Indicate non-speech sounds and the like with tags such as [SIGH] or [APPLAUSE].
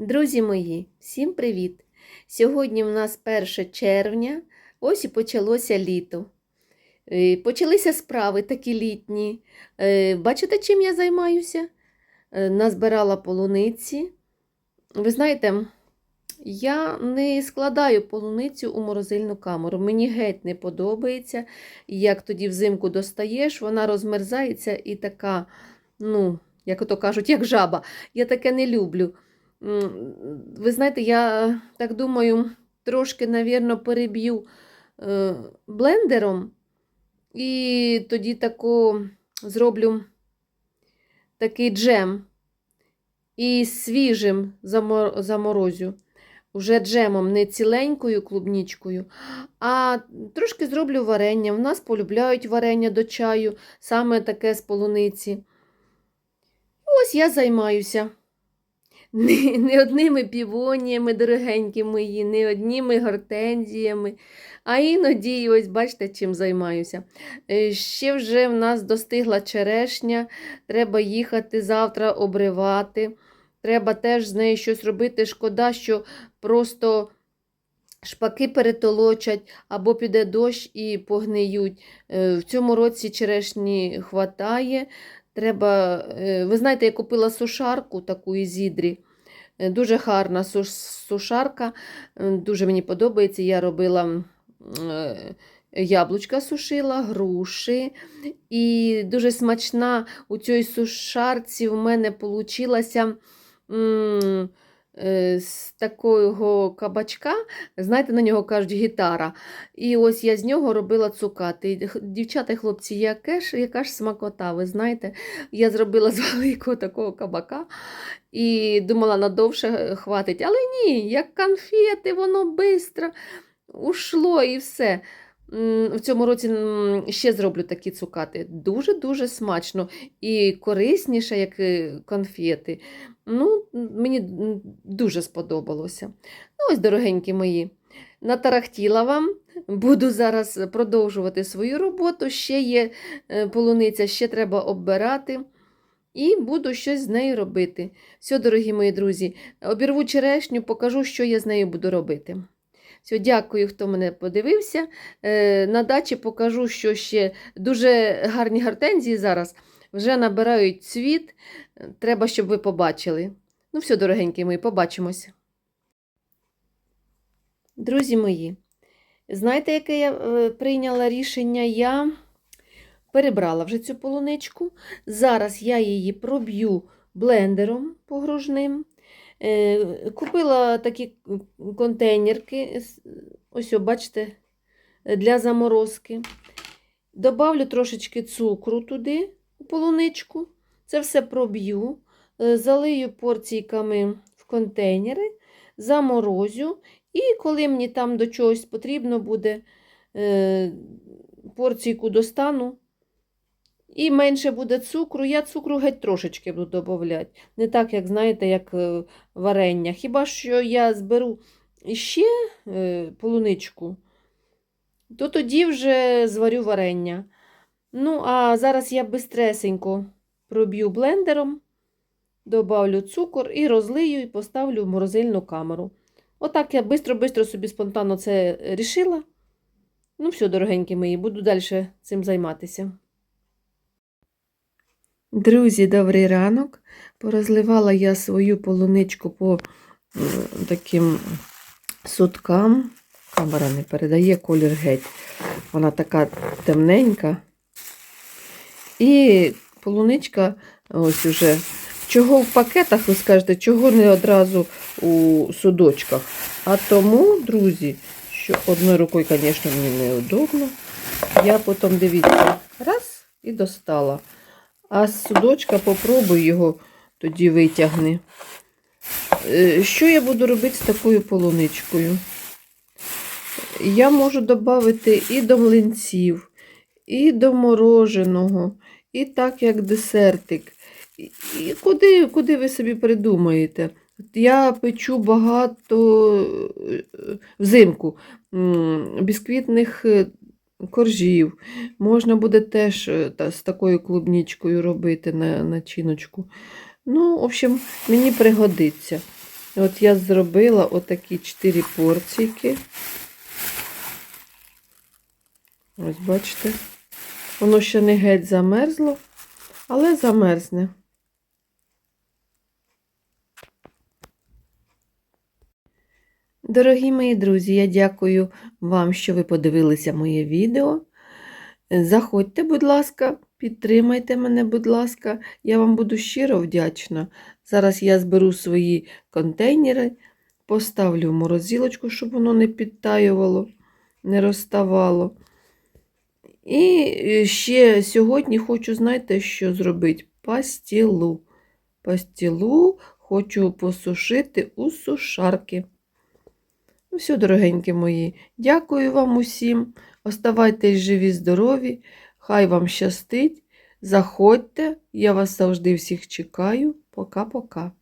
Друзі мої, всім привіт! Сьогодні в нас 1 червня, ось і почалося літо. Е, Почалися справи такі літні. Е, Бачите, чим я займаюся? Е, Назбирала полуниці. Ви знаєте, я не складаю полуницю у морозильну камеру. Мені геть не подобається. Як тоді взимку достаєш, вона розмерзається і така, ну, як ото кажуть, як жаба. Я таке не люблю. Ви знаєте, я так думаю, трошки, навірно, переб'ю е, блендером, і тоді таку зроблю такий джем і свіжим замо- заморозю. Уже джемом, не ціленькою клубнічкою, а трошки зроблю варення. У нас полюбляють варення до чаю, саме таке з полуниці. Ось я займаюся. Не, не одними півоніями, дорогенькі мої, не одніми гортензіями, а іноді, ось бачите, чим займаюся. Е, Ще вже в нас достигла черешня, треба їхати завтра обривати. Треба теж з нею щось робити. Шкода, що просто шпаки перетолочать або піде дощ і погниють. Е, В цьому році черешні хватає. Треба, е, ви знаєте, я купила сушарку таку із ідрі. Е, Дуже гарна сушарка, е, дуже мені подобається. Я робила яблучка сушила, груші. І дуже смачна у цій сушарці в мене получилася з такого кабачка, знаєте, на нього кажуть гітара. І ось я з нього робила цукати. Дівчата і хлопці, яке ж, яка ж смакота, ви знаєте, я зробила [LAUGHS] з великого такого кабака і думала, надовше е, хватить. Але ні, як конфети, воно швидко ушло і все. В цьому році ще зроблю такі цукати. Дуже-дуже смачно і корисніше, як е, конфети. Ну, мені дуже сподобалося. Ну, ось, дорогенькі мої, натарахтіла вам. Буду зараз продовжувати свою роботу. Ще є е, полуниця, ще треба оббирати. І буду щось з нею робити. Все, дорогі мої друзі, обірву черешню, покажу, що я з нею буду робити. Все, дякую, хто мене подивився. Е, На дачі покажу, що ще дуже гарні гортензії зараз вже набирають цвіт. Треба, щоб ви побачили. Ну, все, дорогенькі мої, побачимось. Друзі мої, знаєте, яке я е, прийняла рішення? Я перебрала вже цю полуничку. Зараз я її проб'ю блендером погружним. Е, Купила такі контейнерки, ось, бачите, для заморозки. Добавлю трошечки цукру туди, у полуничку. Це все проб'ю, е, залию порційками в контейнери, заморозю. І коли мені там до чогось потрібно буде, е, порційку достану. І менше буде цукру. Я цукру геть трошечки буду додавати. Не так, як знаєте, як е, варення. Хіба що я зберу ще е, полуничку, то тоді вже зварю варення. Ну, а зараз я бистресенько проб'ю блендером, добавлю цукор і розлию, і поставлю в морозильну камеру. Отак я бистро-бистро собі спонтанно це рішила. Ну, все, дорогенькі мої, буду далі цим займатися. Друзі, добрий ранок. Порозливала я свою полуничку по таким суткам. Камера не передає колір геть. Вона така темненька. І полуничка ось уже. Чого в пакетах, ви скажете, чого не одразу у судочках. А тому, друзі, що одною рукою, звісно, мені неудобно. Я потім дивіться, раз і достала. А судочка попробуй його тоді витягни. Е, Що я буду робити з такою полуничкою? Я можу додати і до млинців, і до мороженого, і так як десертик. І куди, куди ви собі придумаєте? Я печу багато е, взимку м, бісквітних е, коржів. Можна буде теж е, з такою клубнічкою робити на начиночку. Ну, в общем, мені пригодиться. От я зробила отакі 4 порційки. Ось бачите. Воно ще не геть замерзло, але замерзне. Дорогі мої друзі, я дякую вам, що ви подивилися моє відео. Заходьте, будь ласка, підтримайте мене, будь ласка, я вам буду щиро вдячна. Зараз я зберу свої контейнери, поставлю в морозилочку, щоб воно не підтаювало, не розставало. І е, ще сьогодні хочу, знаєте, що зробити? Пастілу. Пастілу хочу посушити у сушарки. Все, дорогенькі мої, дякую вам усім. Оставайтесь живі, здорові, хай вам щастить. Заходьте, я вас завжди всіх чекаю. Пока-пока.